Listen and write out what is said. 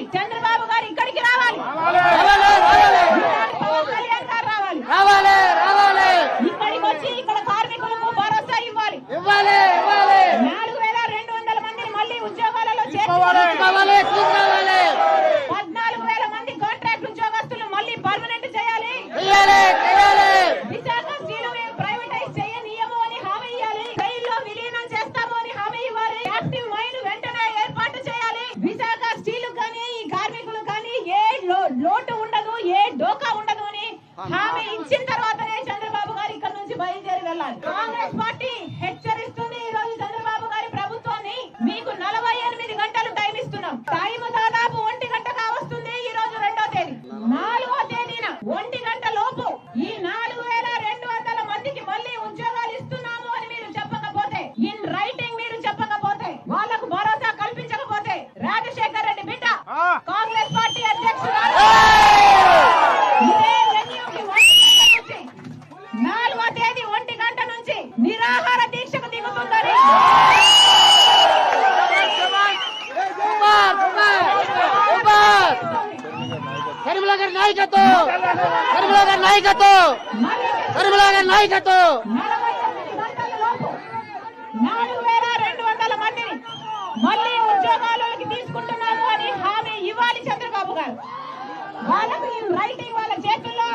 రావాలి. చంద్రబాబు గారు ఇక్కడికి రావాలి. ఇవ్వాలి. నాలుగు వేల రెండు వందల మందిని మళ్ళీ ఉద్యోగాలలో చేర్చాలి Congress party. కరీముల్లా గారి నాయకత్వం! కరీముల్లా గారి నాయకత్వం! కరీముల్లా గారి నాయకత్వం! మళ్ళీ తీసుకుంటున్నాను అని హామీ ఇవ్వాలి చంద్రబాబు గారు. వాళ్ళకు రైట్ వాళ్ళ చేతుల్లో